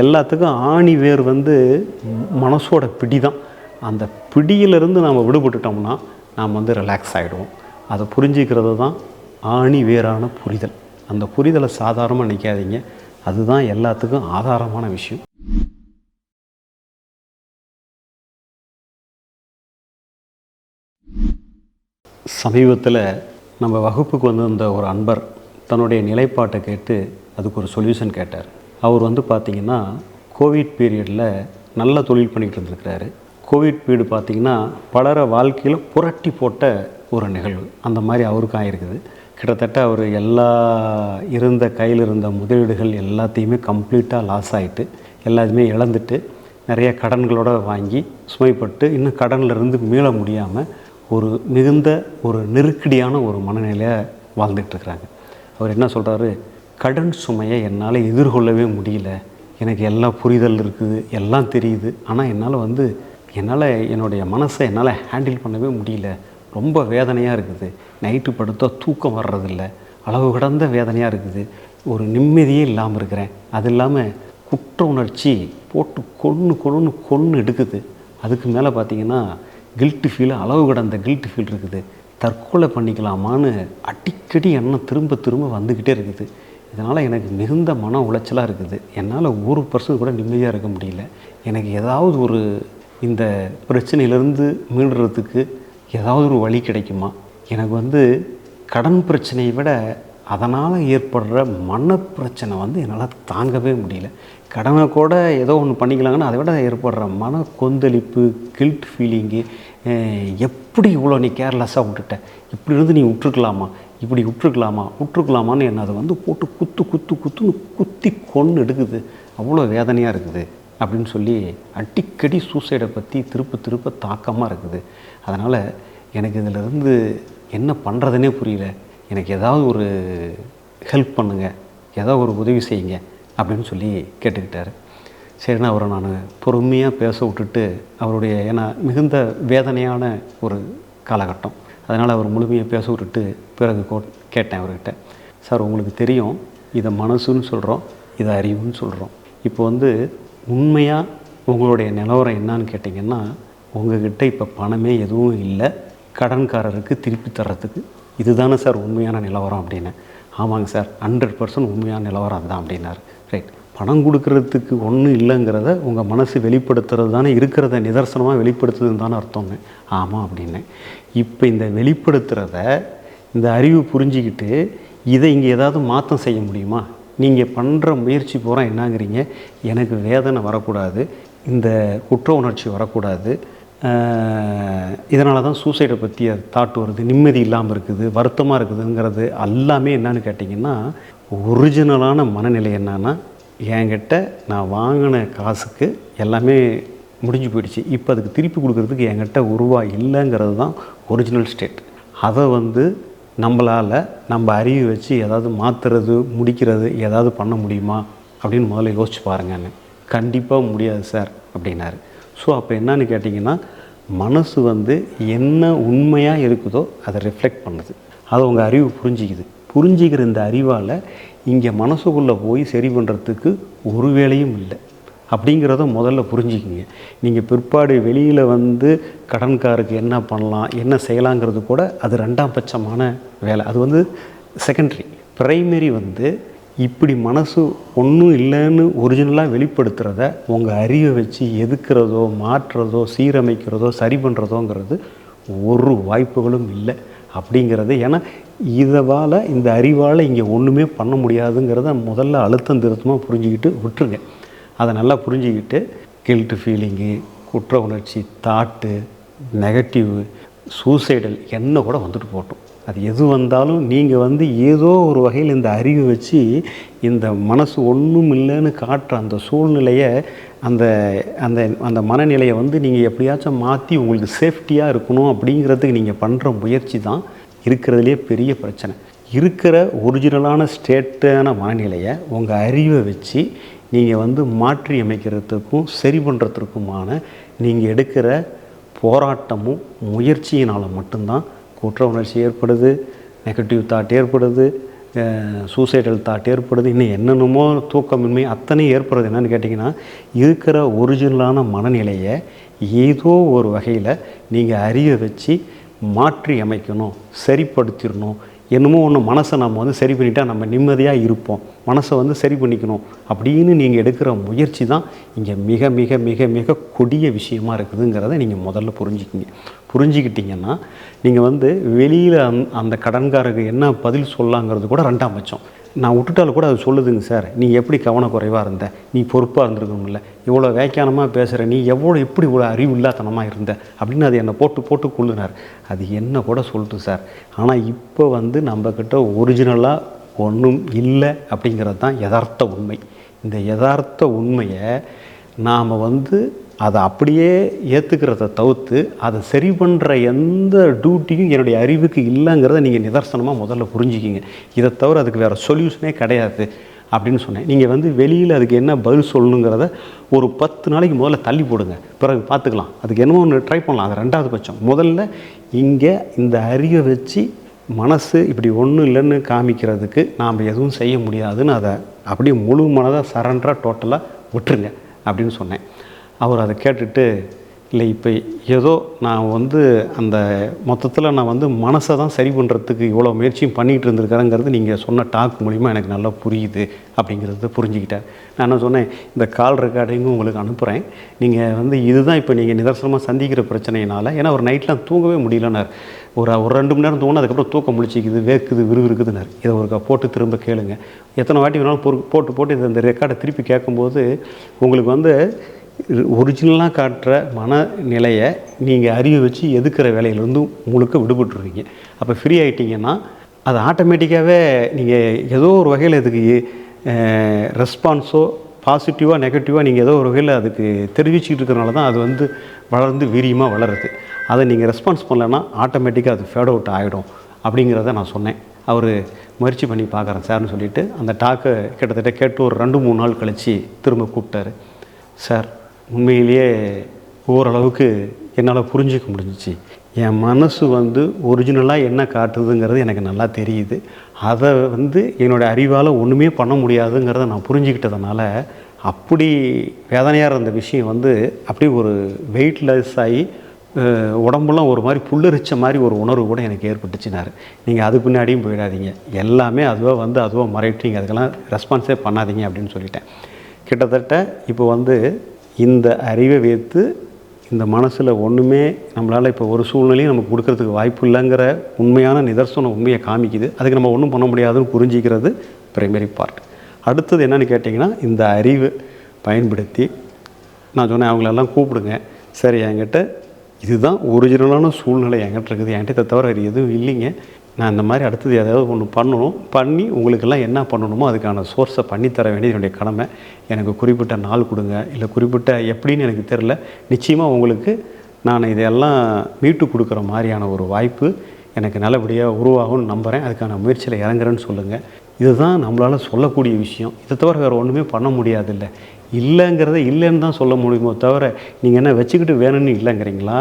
எல்லாத்துக்கும் ஆணி வேர் வந்து மனசோட பிடி தான் அந்த பிடியிலிருந்து நாம் விடுபட்டுட்டோம்னா நாம் வந்து ரிலாக்ஸ் ஆகிடுவோம் அதை புரிஞ்சிக்கிறது தான் ஆணி வேரான புரிதல். அந்த புரிதலை சாதாரணமாக நினைக்காதீங்க. அதுதான் எல்லாத்துக்கும் ஆதாரமான விஷயம். சமீபத்தில் நம்ம வகுப்புக்கு வந்திருந்த ஒரு அன்பர் தன்னுடைய நிலைப்பாட்டை கேட்டு அதுக்கு ஒரு சொல்யூஷன் கேட்டார். அவர் வந்து பார்த்திங்கன்னா கோவிட் பீரியடில் நல்ல தொழில் பண்ணிகிட்டு இருந்திருக்கிறாரு. கோவிட் பீரியடு பார்த்திங்கன்னா பலர வாழ்க்கையில் புரட்டி போட்ட ஒரு நிகழ்வு. அந்த மாதிரி அவருக்கும் ஆயிருக்குது. கிட்டத்தட்ட அவர் எல்லா இருந்த கையில் இருந்த முதலீடுகள் எல்லாத்தையுமே கம்ப்ளீட்டாக லாஸ் ஆகிட்டு எல்லாத்தையுமே இழந்துட்டு நிறைய கடன்களோடு வாங்கி சுமைப்பட்டு இன்னும் கடன்லேருந்து மீள முடியாமல் ஒரு மிகுந்த ஒரு நெருக்கடியான ஒரு மனநிலையை வாழ்ந்துட்டுருக்குறாங்க அவர் என்ன சொல்கிறாரு கடன் சுமையை என்னால் எதிர்கொள்ளவே முடியல. எனக்கு எல்லா புரிதல் இருக்குது எல்லாம் தெரியுது. ஆனால் என்னால் வந்து என்னால் என்னுடைய மனசை என்னால் ஹேண்டில் பண்ணவே முடியல. ரொம்ப வேதனையாக இருக்குது. நைட்டு படுத்தா தூக்கம் வர்றதில்ல. அளவு கடந்த வேதனையாக இருக்குது. ஒரு நிம்மதியே இல்லாமல் இருக்கிறேன். அது இல்லாமல் குற்ற உணர்ச்சி போட்டு கொன்று கொன்று கொன்று எடுக்குது. அதுக்கு மேலே பார்த்தீங்கன்னா கில்ட்டு ஃபீல் அளவு கடந்த கில்ட்டு ஃபீல் இருக்குது. தற்கொலை பண்ணிக்கலாமான்னு அடிக்கடி எண்ணம் திரும்ப திரும்ப வந்துக்கிட்டே இருக்குது. இதனால் எனக்கு மிகுந்த மன உளைச்சலாக இருக்குது. என்னால் ஒரு பர்சன் கூட நிம்மதியாக இருக்க முடியல. எனக்கு ஏதாவது ஒரு இந்த பிரச்சனையிலேருந்து மீண்டுறதுக்கு ஏதாவது ஒரு வழி கிடைக்குமா? எனக்கு வந்து கடன் பிரச்சனையை விட அதனால் ஏற்படுற மனப்பிரச்சனை வந்து என்னால் தாங்கவே முடியல. கடனை கூட ஏதோ ஒன்று பண்ணிக்கலாங்கன்னா அதை விட ஏற்படுற மன கொந்தளிப்பு கில்ட் ஃபீலிங்கு எப்படி இவ்வளோ நீ கேர்லெஸ்ஸாக விட்டுட்ட? இப்படி இருந்து நீ விட்டுருக்கலாமா? இப்படி விட்டுருக்கலாமா? விட்டுருக்கலாமான்னு என்ன அதை வந்து போட்டு குத்து குத்து குத்துன்னு குத்தி கொன்று எடுக்குது. அவ்வளோ வேதனையாக இருக்குது அப்படின்னு சொல்லி அடிக்கடி சூசைடை பற்றி திருப்ப திருப்ப தாக்கமாக இருக்குது. அதனால் எனக்கு இதிலிருந்து என்ன பண்ணுறதுனே புரியல. எனக்கு ஏதாவது ஒரு ஹெல்ப் பண்ணுங்கள் ஏதாவது ஒரு உதவி செய்யுங்க அப்படின்னு சொல்லி கேட்டுக்கிட்டாரு. சரிண்ணா அவரை நான் பொறுமையாக பேச விட்டுட்டு அவருடைய ஏன்னா மிகுந்த வேதனையான ஒரு காலகட்டம். அதனால் அவர் முழுமையாக பேச விட்டுட்டு பிறகு கோ கேட்டேன் அவர்கிட்ட. சார் உங்களுக்கு தெரியும் இதை மனசுன்னு சொல்கிறோம் இதை அறிவுன்னு சொல்கிறோம் இப்போ வந்து உண்மையாக உங்களுடைய நிலவரம் என்னான்னு கேட்டிங்கன்னா உங்ககிட்ட இப்போ பணமே எதுவும் இல்லை. கடன்காரருக்கு திருப்பி தர்றதுக்கு இதுதானே சார் உண்மையான நிலவரம் அப்படின்னு. ஆமாங்க சார் ஹண்ட்ரட் பர்சன்ட் உண்மையான நிலவரம் அதுதான் அப்படின்னாரு. ரைட் பணம் கொடுக்கறதுக்கு ஒன்றும் இல்லைங்கிறத உங்கள் மனசு வெளிப்படுத்துறது தானே இருக்கிறத நிதர்சனமாக வெளிப்படுத்துதுன்னு தானே அர்த்தங்க ஆமாம் அப்படின்னேன் இப்போ இந்த வெளிப்படுத்துகிறத இந்த அறிவு புரிஞ்சிக்கிட்டு இதை இங்கே ஏதாவது மாற்றம் செய்ய முடியுமா? நீங்கள் பண்ணுற முயற்சி பூரா என்னங்கிறீங்க. எனக்கு வேதனை வரக்கூடாது. இந்த குற்ற உணர்ச்சி வரக்கூடாது. இதனால தான் சூசைடை பற்றி தாட் வருது. நிம்மதி இல்லாமல் இருக்குது வருத்தமாக இருக்குதுங்கிறது எல்லாமே என்னன்னு கேட்டிங்கன்னா ஒரிஜினலான மனநிலை என்னன்னா என்கிட்ட நான் வாங்கின காசுக்கு எல்லாமே முடிஞ்சு போயிடுச்சு. இப்போ அதுக்கு திருப்பி கொடுக்குறதுக்கு என்கிட்ட உருவா இல்லைங்கிறது தான் ஒரிஜினல் ஸ்டேட் அதை வந்து நம்மளால் நம்ம அறிவு வச்சு ஏதாவது மாற்றுறது முடிக்கிறது ஏதாவது பண்ண முடியுமா அப்படின்னு முதல்ல யோசிச்சு பாருங்கன்னு. கண்டிப்பாக முடியாது சார் அப்படின்னாரு. ஸோ அப்போ என்னன்னு கேட்டிங்கன்னா மனசு வந்து என்ன உண்மையாக இருக்குதோ அதை ரிஃப்ளெக்ட் பண்ணுது. அதை உங்கள் அறிவு புரிஞ்சிக்குது. புரிஞ்சிக்கிற இந்த அறிவால் இங்கே மனசுக்குள்ளே போய் சரி பண்ணுறதுக்கு ஒரு வேலையும் இல்லை. அப்படிங்கிறத முதல்ல புரிஞ்சுக்கிங்க. நீங்கள் பிற்பாடு வெளியில் வந்து கடன்காருக்கு என்ன பண்ணலாம் என்ன செய்யலாங்கிறது கூட அது ரெண்டாம் பட்சமான வேலை. அது வந்து செகண்டரி ப்ரைமரி வந்து இப்படி மனசு ஒன்றும் இல்லைன்னு ஒரிஜினலாக வெளிப்படுத்துகிறத உங்கள் அறிவை வச்சு எதுக்கிறதோ மாற்றுறதோ சீரமைக்கிறதோ சரி பண்ணுறதோங்கிறது ஒரு வாய்ப்புகளும் இல்லை அப்படிங்கிறது. ஏன்னா இதவால் இந்த அறிவால் இங்கே ஒன்றுமே பண்ண முடியாதுங்கிறத முதல்ல அழுத்தம் திருத்தமாக புரிஞ்சுக்கிட்டு விட்டுருங்க. அதை நல்லா புரிஞ்சுக்கிட்டு கில்ட்டு ஃபீலிங்கு குற்ற உணர்ச்சி தாட்டு நெகட்டிவ் சூசைடல் என்ன கூட வந்துட்டு போட்டோம். அது எது வந்தாலும் நீங்கள் வந்து ஏதோ ஒரு வகையில் இந்த அறிவை வச்சு இந்த மனசு ஒன்றும் இல்லைன்னு காட்டுற அந்த சூழ்நிலையை அந்த அந்த அந்த மனநிலையை வந்து நீங்கள் எப்படியாச்சும் மாற்றி உங்களுக்கு சேஃப்டியாக இருக்கணும் அப்படிங்கிறதுக்கு நீங்கள் பண்ணுற முயற்சி தான் இருக்கிறதுலே பெரிய பிரச்சனை. இருக்கிற ஒரிஜினலான ஸ்டேட்டான மனநிலையை உங்கள் அறிவை வச்சு நீங்கள் வந்து மாற்றி அமைக்கிறதுக்கும் சரி பண்ணுறதுக்குமான நீங்கள் எடுக்கிற போராட்டமும் முயற்சியினால் மட்டும்தான் குற்ற உணர்ச்சி ஏற்படுது நெகட்டிவ் தாட் ஏற்படுது சூசைடல் தாட் ஏற்படுது இன்னும் என்னென்னமோ தூக்கமின்மை அத்தனை ஏற்படுறது என்னென்னு கேட்டிங்கன்னா இருக்கிற ஒரிஜினலான மனநிலையை ஏதோ ஒரு வகையில் நீங்கள் அறிய வச்சு மாற்றி அமைக்கணும் சரிப்படுத்திடணும். என்னமோ ஒன்று மனசை நம்ம வந்து சரி பண்ணிட்டால் நம்ம நிம்மதியாக இருப்போம். மனசை வந்து சரி பண்ணிக்கணும் அப்படின்னு நீங்கள் எடுக்கிற முயற்சி தான் இங்கே மிக மிக மிக மிக கொடிய விஷயமா இருக்குதுங்கிறத நீங்கள் முதல்ல புரிஞ்சுக்கிங்க. புரிஞ்சுக்கிட்டிங்கன்னா நீங்கள் வந்து வெளியில் அந் அந்த கடன்காரருக்கு என்ன பதில் சொல்லலாங்கிறது கூட ரெண்டாம் பட்சம். நான் விட்டுட்டாலும் கூட அது சொல்லுதுங்க சார். நீ எப்படி கவனக்குறைவாக இருந்த? நீ பொறுப்பாக இருந்திருக்கணும்ல. இவ்வளோ வேக்கியானமாக பேசுகிற நீ எவ்வளோ எப்படி இவ்வளோ அறிவு இல்லாதனமாக இருந்த? அப்படின்னு அது என்னை போட்டு போட்டு கொள்ளுனார். அது என்ன கூட சொல்லிட்டு சார். ஆனால் இப்போ வந்து நம்மக்கிட்ட ஒரிஜினலாக ஒன்றும் இல்லை அப்படிங்கிறது தான் யதார்த்த உண்மை. இந்த யதார்த்த உண்மையை நாம் வந்து அதை அப்படியே ஏற்றுக்கிறத தவிர்த்து அதை சரி பண்ணுற எந்த டியூட்டியும் என்னுடைய அறிவுக்கு இல்லைங்கிறத நீங்கள் நிதர்சனமாக முதல்ல புரிஞ்சுக்கிங்க. இதை தவிர அதுக்கு வேறு சொல்யூஷனே கிடையாது அப்படின்னு சொன்னேன். நீங்கள் வந்து வெளியில் அதுக்கு என்ன பதில் சொல்லணுங்கிறத ஒரு பத்து நாளைக்கு முதல்ல தள்ளி போடுங்க. பிறகு பார்த்துக்கலாம். அதுக்கு என்னமோ ஒன்று ட்ரை பண்ணலாம். அது ரெண்டாவது பட்சம். முதல்ல இங்கே இந்த அறிவை வச்சு மனசு இப்படி ஒன்றும் இல்லைன்னு காமிக்கிறதுக்கு நாம் எதுவும் செய்ய முடியாதுன்னு அதை அப்படியே முழு மனதாக சரண்டராக டோட்டலாக விட்டுருங்க அப்படின்னு சொன்னேன். அவர் அதை கேட்டுட்டு இல்லை இப்போ ஏதோ நான் வந்து அந்த மொத்தத்தில் நான் வந்து மனசை தான் சரி பண்ணுறதுக்கு இவ்வளோ முயற்சியும் பண்ணிகிட்டு இருந்திருக்கிறேங்கிறது நீங்கள் சொன்ன டாக் மூலிமா எனக்கு நல்லா புரியுது அப்படிங்கிறத புரிஞ்சுக்கிட்டேன். நான் என்ன சொன்னேன் இந்த கால் ரெக்கார்டிங்கும் உங்களுக்கு அனுப்புகிறேன் நீங்கள் வந்து இதுதான் இப்போ நீங்கள் நிதர்சனமாக சந்திக்கிற பிரச்சனையினால் ஏன்னா ஒரு நைட்லாம் தூங்கவே முடியலன்னார். ஒரு ஒரு ரெண்டு மணி நேரம் தூங்கினா அதுக்கப்புறம் தூக்கம் முழிச்சிக்குது வேர்க்குது விறுவிறுக்குதுன்னார். இதை ஒரு போட்டு திரும்ப கேளுங்க. எத்தனை வாட்டி வேணாலும் பொறு போட்டு போட்டு இந்த ரெக்கார்டை திருப்பி கேட்கும்போது உங்களுக்கு வந்து ஒரிஜினலாக காட்டுற மனநிலையை நீங்கள் அறிவு வச்சு எதுக்கிற வேலையிலேருந்து முழுக்க விடுபட்டுருவீங்க அப்போ ஃப்ரீ ஆகிட்டிங்கன்னா அது ஆட்டோமேட்டிக்காகவே நீங்கள் ஏதோ ஒரு வகையில் இதுக்கு ரெஸ்பான்ஸோ பாசிட்டிவாக நெகட்டிவாக நீங்கள் ஏதோ ஒரு வகையில் அதுக்கு தெரிவிச்சுக்கிட்டு இருக்கிறனால தான் அது வந்து வளர்ந்து வீரியமாக வளருது. அதை நீங்கள் ரெஸ்பான்ஸ் பண்ணலைன்னா ஆட்டோமேட்டிக்காக அது ஃபேட் அவுட் ஆகிடும் அப்படிங்கிறத நான் சொன்னேன். அவர் முயற்சி பண்ணி பார்க்குறேன் சார்னு சொல்லிவிட்டு அந்த டாக்கை கிட்டத்தட்ட கேட்டு ஒரு ரெண்டு மூணு நாள் கழித்து திரும்ப கூப்பிட்டாரு. சார் உண்மையிலேயே ஓரளவுக்கு என்னால் புரிஞ்சிக்க முடிஞ்சிச்சு. என் மனசு வந்து ஒரிஜினலாக என்ன காட்டுதுங்கிறது எனக்கு நல்லா தெரியுது. அதை வந்து என்னோடய அறிவால் ஒன்றுமே பண்ண முடியாதுங்கிறத நான் புரிஞ்சுக்கிட்டதுனால அப்படி வேதனையாக இருந்த விஷயம் வந்து அப்படி ஒரு வெயிட்லெஸ் ஆகி உடம்புலாம் ஒரு மாதிரி புல்லரிச்ச மாதிரி ஒரு உணர்வு கூட எனக்கு ஏற்பட்டுச்சுனாரு. நீங்கள் அது பின்னாடியும் போயிடாதீங்க. எல்லாமே அதுவாக வந்து அதுவாக மறைட்டு நீங்கள் அதுக்கெல்லாம் ரெஸ்பான்ஸே பண்ணாதீங்க அப்படின்னு சொல்லிட்டேன். கிட்டத்தட்ட இப்போ வந்து இந்த அறிவை வைத்து இந்த மனசில் ஒன்றுமே நம்மளால் இப்போ ஒரு சூழ்நிலையும் நமக்கு கொடுக்கறதுக்கு வாய்ப்பு இல்லைங்கிற உண்மையான நிதர்சனம் உண்மையை காமிக்குது. அதுக்கு நம்ம ஒன்றும் பண்ண முடியாதுன்னு புரிஞ்சிக்கிறது பிரைமரி பார்ட் அடுத்தது என்னன்னு கேட்டிங்கன்னா இந்த அறிவை பயன்படுத்தி நான் சொன்னேன் அவங்களெல்லாம் கூப்பிடுங்க. சரி என்கிட்ட இதுதான் ஒரிஜினலான சூழ்நிலை என்கிட்ட இருக்குது. என்கிட்ட தவிர வேறு எதுவும் இல்லைங்க. நான் இந்த மாதிரி அடுத்தது ஏதாவது ஒன்று பண்ணணும் பண்ணி உங்களுக்கெல்லாம் என்ன பண்ணணுமோ அதுக்கான சோர்ஸை பண்ணித்தர வேண்டியது என்னுடைய கடமை. எனக்கு குறிப்பிட்ட நாள் கொடுங்க இல்லை குறிப்பிட்ட எப்படின்னு எனக்கு தெரில நிச்சயமாக உங்களுக்கு நான் இதையெல்லாம் மீட்டு கொடுக்குற மாதிரியான ஒரு வாய்ப்பு எனக்கு நல்லபடியாக உருவாகும்னு நம்புகிறேன் அதுக்கான முயற்சியில் இறங்குறேன்னு சொல்லுங்கள் இதுதான் நம்மளால் சொல்லக்கூடிய விஷயம். இதை தவிர வேறு ஒன்றுமே பண்ண முடியாதுல்ல. இல்லைங்கிறத இல்லைன்னு தான் சொல்ல முடியுமோ தவிர நீங்கள் என்ன வச்சுக்கிட்டு வேணும்னு இல்லைங்கிறீங்களா?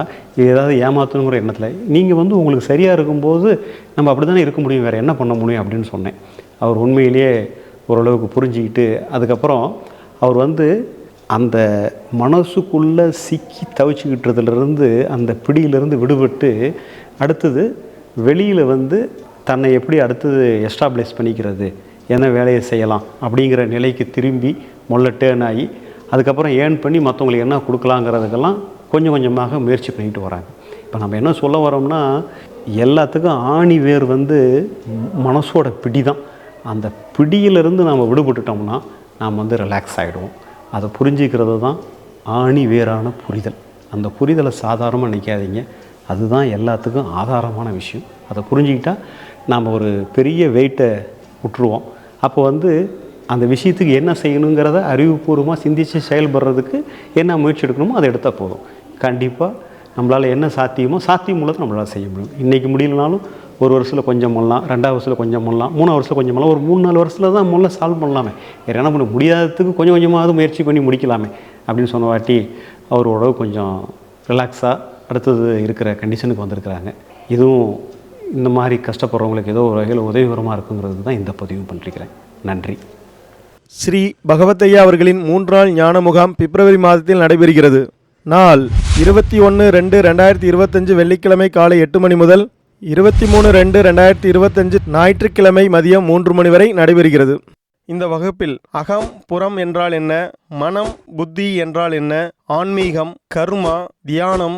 ஏதாவது ஏமாற்றணுங்கிற எண்ணத்தில். நீங்கள் வந்து உங்களுக்கு சரியாக இருக்கும்போது நம்ம அப்படி தானே இருக்க முடியும் வேறு என்ன பண்ண முடியும் அப்படின்னு சொன்னேன். அவர் உண்மையிலேயே ஓரளவுக்கு புரிஞ்சுக்கிட்டு அதுக்கப்புறம் அவர் வந்து அந்த மனசுக்குள்ளே சிக்கி தவிச்சுக்கிட்டதுலேருந்து அந்த பிடியிலேருந்து விடுபட்டு அடுத்தது வெளியில் வந்து தன்னை எப்படி அடுத்தது எஸ்டாப்ளிஷ் பண்ணிக்கிறது என்ன வேலையை செய்யலாம் அப்படிங்கிற நிலைக்கு திரும்பி முல்ல டேர்ன் ஆகி அதுக்கப்புறம் ஏர்ன் பண்ணி மற்றவங்களுக்கு என்ன கொடுக்கலாங்கிறதுக்கெல்லாம் கொஞ்சம் கொஞ்சமாக முயற்சி பண்ணிட்டு வராங்க. இப்போ நம்ம என்ன சொல்ல வரோம்னா எல்லாத்துக்கும் ஆணி வேர் வந்து மனசோட பிடி தான் அந்த பிடியிலிருந்து நாம் விடுபட்டுட்டோம்னா நாம் வந்து ரிலாக்ஸ் ஆகிடுவோம் அதை புரிஞ்சுக்கிறது தான் ஆணி வேரான புரிதல். அந்த புரிதலை சாதாரணமாக நினைக்காதீங்க. அதுதான் எல்லாத்துக்கும் ஆதாரமான விஷயம். அதை புரிஞ்சுக்கிட்டால் நாம் ஒரு பெரிய வெயிட்டை விட்டுருவோம். அப்போ வந்து அந்த விஷயத்துக்கு என்ன செய்யணுங்கிறத அறிவுபூர்வமாக சிந்தித்து செயல்படுறதுக்கு என்ன முயற்சி எடுக்கணுமோ அதை எடுத்தால் போதும். கண்டிப்பாக நம்மளால் என்ன சாத்தியமோ சாத்தியம் உள்ளதை நம்மளால் செய்ய முடியும். இன்றைக்கி முடியலனாலும் ஒரு வருஷத்தில் கொஞ்சம் பண்ணலாம் ரெண்டாவது வருஷத்தில் கொஞ்சம் பண்ணலாம் மூணாவது வருஷத்தில் கொஞ்சம் பண்ணலாம் ஒரு மூணு நாலு வருஷத்தில் தான் முதல்ல சால்வ் பண்ணலாமே. வேறு என்ன பண்ண முடியாததுக்கு கொஞ்சம் கொஞ்சமாவது முயற்சி பண்ணி முடிக்கலாமே அப்படின்னு சொன்ன வாட்டி அவர் கொஞ்சம் ரிலாக்ஸாக அடுத்தது இருக்கிற கண்டிஷனுக்கு வந்திருக்கிறாங்க. இதுவும் இந்த மாதிரி கஷ்டப்படுறவங்களுக்கு ஏதோ ஒரு வகையில் உதவிகரமாக இருக்குங்கிறது தான் இந்த பதிவு பண்ணிருக்கிறேன். நன்றி. ஸ்ரீ பகவத்தையா அவர்களின் மூன்றாள் ஞான முகாம் பிப்ரவரி மாதத்தில் நடைபெறுகிறது. நாள் இருபத்தி ஒன்று ரெண்டு ரெண்டாயிரத்தி இருபத்தஞ்சு வெள்ளிக்கிழமை காலை எட்டு மணி முதல் இருபத்தி மூணு ரெண்டு ரெண்டாயிரத்தி இருபத்தஞ்சு ஞாயிற்றுக்கிழமை மதியம் மூன்று மணி வரை நடைபெறுகிறது. இந்த வகுப்பில் அகம் புறம் என்றால் என்ன மனம் புத்தி என்றால் என்ன ஆன்மீகம் கர்மா தியானம்